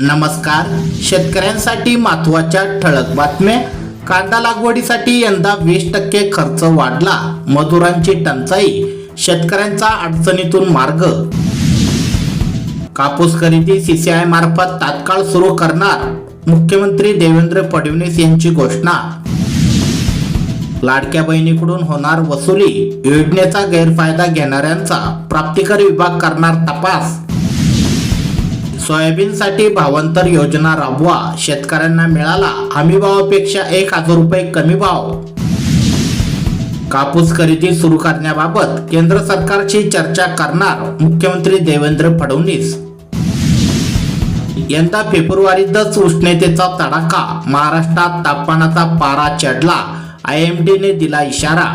नमस्कार. शेतकऱ्यांसाठी महत्त्वाच्या ठळक बातम्या. कांदा लागवडीसाठी यंदा वीस टक्के खर्च वाढला. मजुरांची टंचाई शेतकऱ्यांचा अडचणीतून मार्ग. कापूस खरेदी सीसीआय मार्फत तात्काळ सुरू करणार मुख्यमंत्री देवेंद्र फडणवीस यांची घोषणा. लाडक्या बहिणीकडून होणार वसुली योजनेचा गैरफायदा घेणाऱ्यांचा प्राप्तिकर विभाग करणार तपास. सोयाबीनसाठी भावांतर योजना राबवा शेतकऱ्यांना मिळाला हमी भावापेक्षा एक हजार रुपये कमी भाव. कापूस खरेदी सुरू करण्याबाबत केंद्र सरकारची चर्चा करणार मुख्यमंत्री देवेंद्र फडणवीस. यंदा फेब्रुवारीतच उष्णतेचा तडाखा महाराष्ट्रात तापमानाचा पारा चढला आय एम डीने दिला इशारा.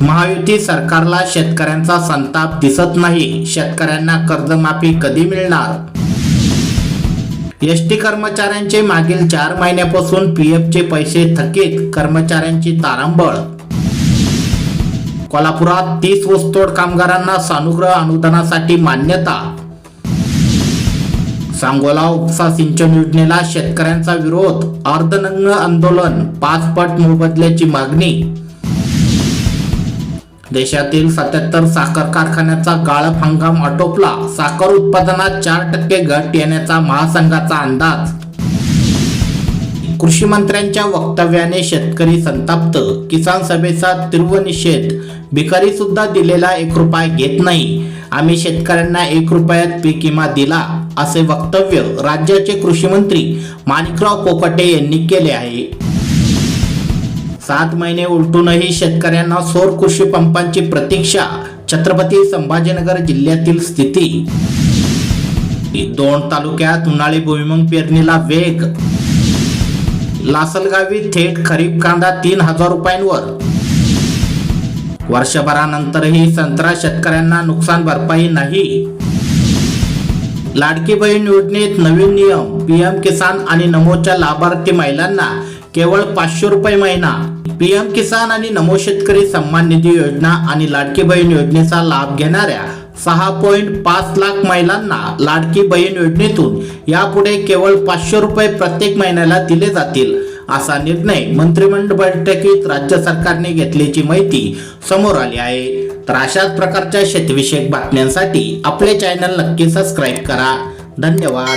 महायुती सरकारला शेतकऱ्यांचा संताप दिसत नाही. शेतकऱ्यांना कर्जमाफी कधी मिळणार? एस टी कर्मचाऱ्यांचे मागील चार महिन्यापासून पी पैसे थकीत कर्मचाऱ्यांची तारांबळ. कोल्हापुरात तीस ऊसतोड कामगारांना सानुग्रह अनुदानासाठी मान्यता. सांगोला उपसा सिंचन योजनेला शेतकऱ्यांचा विरोध अर्धनग्न आंदोलन पाच पट मोबदल्याची मागणी. देशातील सत्याहत्तर साखर कारखान्याचा गाळप हंगाम आटोपला. साखर उत्पादनात चार टक्के घट येण्याचा महासंघाचा अंदाज. कृषी मंत्र्यांच्या वक्तव्याने शेतकरी संताप्त. किसान सभेचा तीव्र निषेध भिकारी सुद्धा दिलेला एक रुपया घेत नाही. आम्ही शेतकऱ्यांना एक रुपयात पीक विमा दिला असे वक्तव्य राज्याचे कृषी मंत्री माणिकराव कोकटे यांनी केले आहे. सात महिने उलटूनही शेतकऱ्यांना सौर कृषी पंपांची प्रतीक्षा छत्रपती संभाजीनगर जिल्ह्यातील स्थिती. दोन तालुक्यात उन्हाळी भुईमंग पेरणीला वेग. लासलगावी थेट खरीप कांदा तीन हजार रुपयांवर. वर्षभरानंतरही संत्रा शेतकऱ्यांना नुकसान भरपाई नाही. लाडकी बहीण योजनेत नवीन नियम पीएम किसान आणि नमोच्या लाभार्थी महिलांना केवळ पाचशे रुपये महिना. पीएम किसान आणि नमो शेतकरी सन्मान निधी योजना आणि लाडकी बहीण योजनेचा लाभ घेणाऱ्या सहा पॉईंट पाच लाख महिलांना लाडकी बहीण योजनेतून यापुढे केवळ पाचशे रुपये प्रत्येक महिन्याला दिले जातील असा निर्णय मंत्रिमंडळ बैठकीत राज्य सरकारने घेतल्याची माहिती समोर आली आहे. तर अशाच प्रकारच्या शेतीविषयक बातम्यांसाठी आपले चॅनल नक्की सबस्क्राईब करा. धन्यवाद.